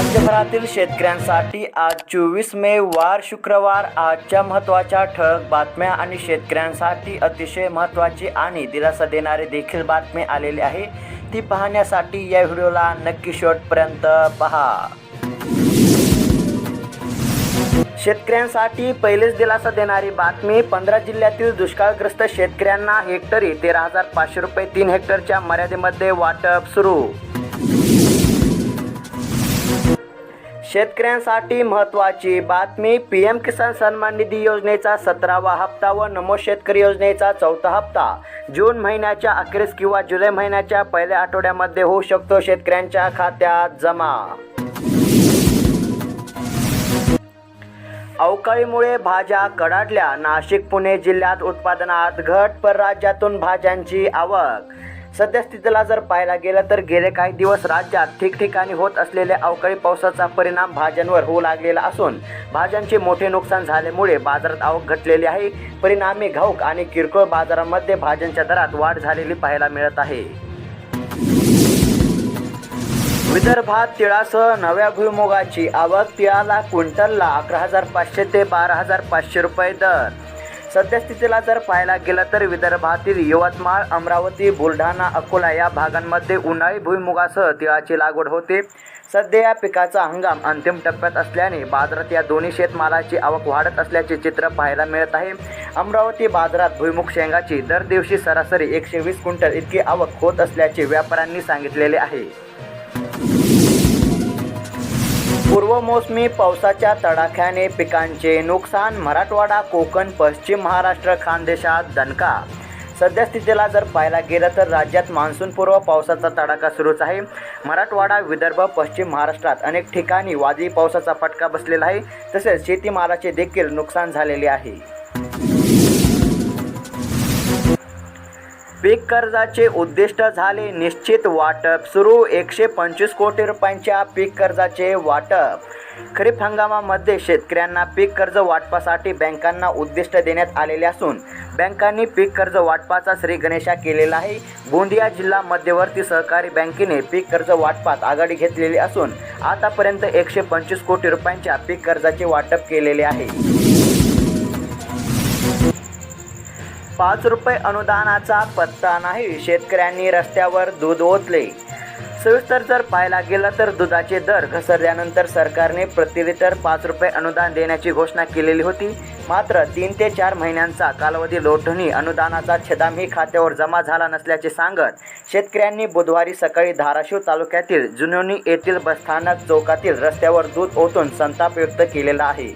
राज्यभरातील शेतकऱ्यांसाठी आज चोवीस मे वार शुक्रवार आजच्या महत्त्वाच्या ठळक बातम्या आणि शेतकऱ्यांसाठी अतिशय महत्त्वाची आणि दिलासा देणारी देखील बातमी आलेली आहे. ती पाहण्यासाठी या व्हिडिओला नक्की शेवटपर्यंत पहा. शेतकऱ्यांसाठी पहिलेच दिलासा देणारी बातमी पंधरा जिल्ह्यातील दुष्काळग्रस्त शेतकऱ्यांना हेक्टरी तेरा हजार पाचशे रुपये तीन हेक्टरच्या मर्यादेमध्ये वाटप सुरू शेतकऱ्यांसाठी महत्त्वाची बातमी पी एम किसान सन्मान निधी योजनेचा सतरावा हप्ता व नमो शेतकरी योजनेचा चौथा हप्ता. जून महिन्याच्या अखेरीस किंवा जुलै महिन्याच्या पहिल्या आठवड्यामध्ये होऊ शकतो शेतकऱ्यांच्या खात्यात जमा. अवकाळीमुळे भाज्या कडाडल्या. नाशिक पुणे जिल्ह्यात उत्पादनात घट पर राज्यातून भाज्यांची आवक. सद्यस्थितीला जर पाहायला गेलं तर गेले काही दिवस राज्यात ठिकठिकाणी होत असलेल्या अवकाळी पावसाचा परिणाम भाज्यांवर होऊ लागलेला असून भाज्यांचे मोठे नुकसान झाल्यामुळे बाजारात आवक घटलेली आहे. परिणामी घाऊक आणि किरकोळ बाजारामध्ये भाज्यांच्या दरात वाढ झालेली पाहायला मिळत आहे. विदर्भात तिळासह नव्या भुईमुगाची आवक तिळाला क्विंटलला अकरा हजार पाचशे ते बारा हजार पाचशे रुपये दर. सद्यस्थितीला जर पाहायला गेलं तर विदर्भातील यवतमाळ अमरावती बुलढाणा अकोला या भागांमध्ये उन्हाळी भुईमुगासह तिळाची लागवड होते. सध्या या पिकाचा हंगाम अंतिम टप्प्यात असल्याने बाजारात या दोन्ही शेतमालाची आवक वाढत असल्याचे चित्र पाहायला मिळत आहे. अमरावती बाजारात भुईमुग शेंगाची दर दिवशी सरासरी एकशे वीस क्विंटल इतकी आवक होत असल्याचे व्यापाऱ्यांनी सांगितलेले आहे. पूर्वमोसमी पावसाच्या तडाख्याने पिकांचे नुकसान मराठवाडा कोकण पश्चिम महाराष्ट्र खानदेशात दणका. सद्यस्थितीला जर पाहायला गेलं तर राज्यात मान्सूनपूर्व पावसाचा तडाखा सुरूच आहे. मराठवाडा विदर्भ पश्चिम महाराष्ट्रात अनेक ठिकाणी वादळी पावसाचा फटका बसलेला आहे. तसेच शेतीमालाचे देखील नुकसान झालेले आहे. पीक कर्जाचे उद्दिष्ट झाले निश्चित वाटप सुरू एकशे पंचवीस कोटी रुपयांच्या पीक कर्जाचे वाटप. खरीप हंगामामध्ये शेतकऱ्यांना पीक कर्ज वाटपासाठी बँकांना उद्दिष्ट देण्यात आलेले असून बँकांनी पीक कर्ज वाटपाचा श्री गणेशा केलेला आहे. गोंदिया जिल्हा मध्यवर्ती सहकारी बँकेने पीक कर्ज वाटपात आघाडी घेतलेली असून आतापर्यंत एकशे पंचवीस कोटी रुपयांच्या पीक कर्जाचे वाटप केलेले आहे. पाच रुपये अनुदानाचा पत्ता नाही. शेतकऱ्यांनी रस्त्यावर दूध ओतले. सविस्तर जर पाहायला गेलं तर दुधाचे दर घसरल्यानंतर सरकारने प्रति लिटर पाच रुपये अनुदान देण्याची घोषणा केलेली होती. मात्र तीन ते चार महिन्यांचा कालावधी लोटणी अनुदानाचा छदामही खात्यावर जमा झाला नसल्याचे सांगत शेतकऱ्यांनी बुधवारी सकाळी धाराशिव तालुक्यातील जुनोनी येथील बसस्थानक चौकातील रस्त्यावर दूध ओतून संताप व्यक्त केलेला आहे.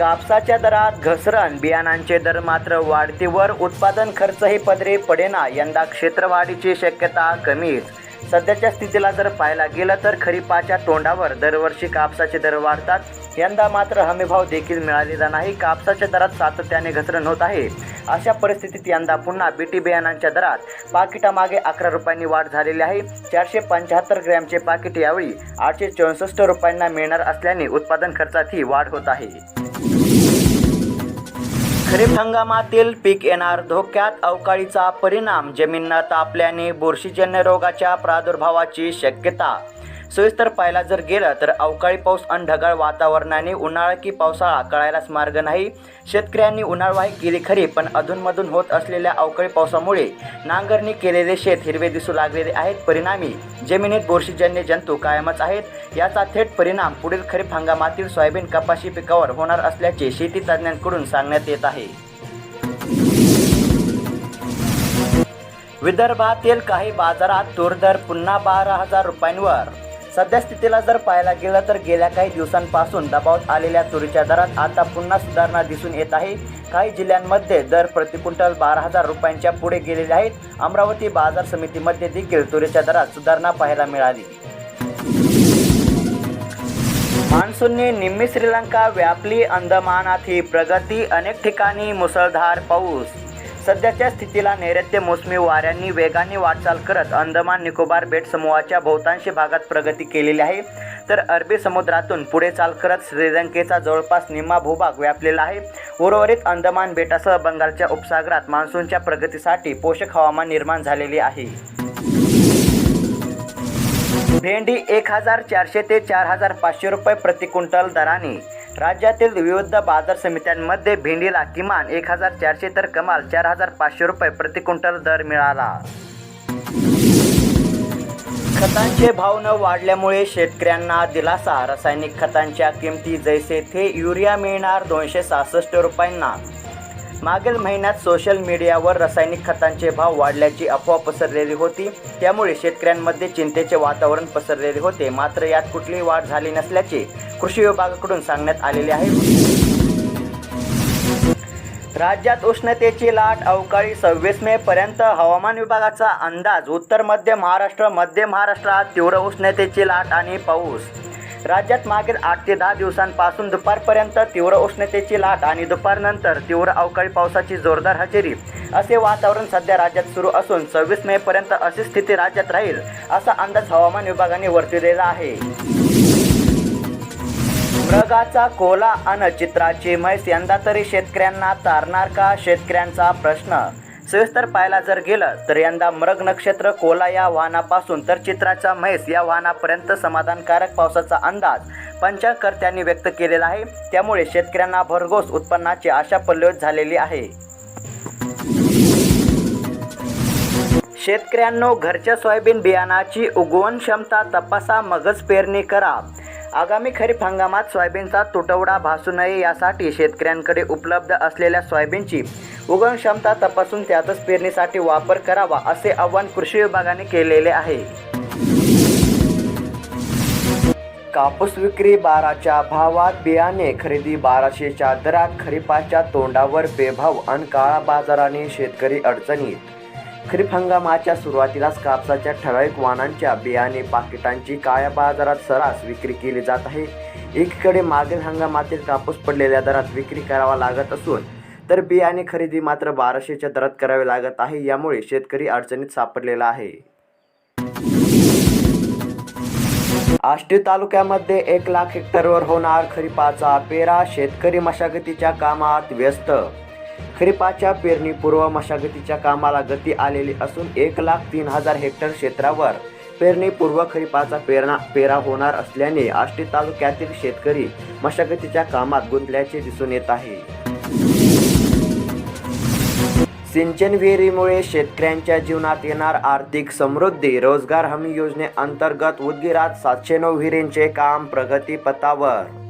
कापसाच्या दरात घसरण. बियाणांचे दर मात्र वाढतीवर उत्पादन खर्चही पदरी पडेना. यंदा क्षेत्रवाढीची शक्यता कमीच. सध्याच्या स्थितीला जर पाहायला गेलं तर खरीपाच्या तोंडावर दरवर्षी कापसाचे दर वाढतात. यंदा मात्र हमीभाव देखील मिळालेला नाही. कापसाच्या दरात सातत्याने घसरण होत आहे. अशा परिस्थितीत यंदा पुन्हा बीटी बियाणांच्या दरात पाकिटामागे अकरा रुपयांनी वाढ झालेली आहे. चारशे पंच्याहत्तर ग्रॅमचे पाकिट यावेळी आठशे चौसष्ट रुपयांना मिळणार असल्याने उत्पादन खर्चातही वाढ होत आहे. खरीप हंगामातील पीक येणार धोक्यात अवकाळीचा परिणाम जमीन तापल्याने बुरशीजन्य रोगाच्या प्रादुर्भावाची शक्यता सविस्तर पाहायला जर गेलं तर अवकाळी पाऊस आणि ढगाळ वातावरणाने उन्हाळा की पावसाळा कळायलाच मार्ग नाही. शेतकऱ्यांनी उन्हाळवाही केली खरी पण अधूनमधून होत असलेल्या अवकाळी पावसामुळे नांगरणी केलेले शेत हिरवे दिसू लागलेले आहेत. परिणामी जमिनीत बुरशीजन्य जंतू कायमच आहेत. याचा थेट परिणाम पुढील खरीप हंगामातील सोयाबीन कपाशी पिकावर होणार असल्याचे शेती तज्ज्ञांकडून सांगण्यात येत आहे. विदर्भातील काही बाजारात तूर दर पुन्हा बारा हजार रुपयांवर सद्यस्थितीला जर पाहायला गेलं तर गेल्या काही दिवसांपासून दबावात आलेल्या तुरीच्या दरात आता पुन्हा सुधारणा दिसून येत आहे. काही जिल्ह्यांमध्ये दर प्रति क्विंटल बारा हजार रुपयांच्या पुढे गेलेले आहेत. अमरावती बाजार समितीमध्ये देखील तुरीच्या दरात सुधारणा पाहायला मिळाली. मान्सूनने निम्मी श्रीलंका व्यापली अंदमानात ही प्रगती अनेक ठिकाणी मुसळधार पाऊस. सध्याच्या स्थितीला नैऋत्य मोसमी वाऱ्यांनी वेगाने वाटचाल करत अंदमान निकोबार बेट समूहाच्या बहुतांशी भागात प्रगती केलेली आहे. तर अरबी समुद्रातून पुढे चाल करत श्रीलंकेचा जवळपास निम्मा भूभाग व्यापलेला आहे. उर्वरित अंदमान बेटासह बंगालच्या उपसागरात मान्सूनच्या प्रगतीसाठी पोषक हवामान निर्माण झालेले आहे. भेंडी एक हजार चारशे ते चार हजार पाचशे रुपये प्रति क्विंटल दराने राज्यातील विविध बाजार समित्यांमध्ये भेंडीला किमान एक हजार चारशे तर कमाल चार हजार पाचशे रुपये प्रति क्विंटल दर मिळाला. खतांचे भाव न वाढल्यामुळे शेतकऱ्यांना दिलासा. रासायनिक खतांच्या किमती जैसे थे युरिया मिळणार दोनशे सहासष्ट रुपयांना. मागील महिन्यात सोशल मीडियावर रासायनिक खतांचे भाव वाढल्याची अफवा पसरलेली होती. त्यामुळे शेतकऱ्यांमध्ये चिंतेचे वातावरण पसरलेले होते. मात्र यात कुठलीही वाढ झाली नसल्याचे कृषी विभागाकडून सांगण्यात आलेले आहे. राज्यात उष्णतेची लाट अवकाळी सव्वीस मे पर्यंत हवामान विभागाचा अंदाज उत्तर मध्य महाराष्ट्र मध्य महाराष्ट्रात तीव्र उष्णतेची लाट आणि पाऊस. राज्यात मागील आठ ते दहा दिवसांपासून दुपारपर्यंत तीव्र उष्णतेची लाट आणि दुपारनंतर तीव्र अवकाळी पावसाची जोरदार हजेरी. असे वातावरण सध्या राज्यात सुरू असून सव्वीस मे पर्यंत अशी स्थिती राज्यात राहील असा अंदाज हवामान विभागाने वर्तविलेला आहे. मृगाचा कोला अन चित्राची म्हैस यंदा तरी शेतकऱ्यांना तारणार का? शेतकऱ्यांचा प्रश्न सविस्तर पाहायला जर गेलं तर यंदा मृग नक्षत्र कोला या वाहनापासून तर चित्राचा म्हैस या वाहनापर्यंत समाधानकारक पावसाचा अंदाज पंचकर्त्यांनी व्यक्त केलेला आहे. त्यामुळे शेतकऱ्यांना भरघोस उत्पन्नाची आशा पल्लवित झालेली आहे. शेतकऱ्यांनो घरच्या सोयाबीन बियाणाची उगवण क्षमता तपासा मगच पेरणी करा. आगामी खरीप हंगामात सोयाबीनचा तुटवडा भासू नये यासाठी शेतकऱ्यांकडे उपलब्ध असलेल्या सोयाबीनची उगवण क्षमता तपासून त्यातच पेरणीसाठी वापर करावा असे आवाहन कृषी विभागाने केलेले आहे. कापूस विक्री बाराच्या भावात बियाणे खरेदी बाराशेच्या दरात खरीपाच्या तोंडावर बेभाव अन काळा बाजाराने शेतकरी अडचणीत खरीप हंगामाच्या सुरुवातीलाच कापसाच्या ठराविक वाहनांच्या बियाणे पाकिटांची काळ्या बाजारात सरास विक्री केली जात आहे. एकीकडे मागील हंगामातील कापूस पडलेल्या दरात विक्री करावा लागत असून तर बियाणे खरेदी मात्र बाराशेच्या दरात करावी लागत आहे यामुळे शेतकरी अडचणीत सापडलेला आहे. आष्टी तालुक्यामध्ये एक लाख हेक्टरवर होणार खरीपाचा पेरा शेतकरी मशागतीच्या कामात व्यस्त खरीपाच्या पेरणीपूर्व मशागतीच्या कामाला गती आलेली असून एक लाख तीन हजार हेक्टर क्षेत्रावर पेरणीपूर्व खरीपाचा पेरणा पेरा होणार असल्याने आष्टी तालुक्यातील शेतकरी मशागतीच्या कामात गुंतल्याचे दिसून येत आहे. सिंचन विहिरीमुळे शेतकऱ्यांच्या जीवनात येणार आर्थिक समृद्धी रोजगार हमी योजनेअंतर्गत उदगीरात सातशे नऊ विहिरींचे काम प्रगतीपथावर.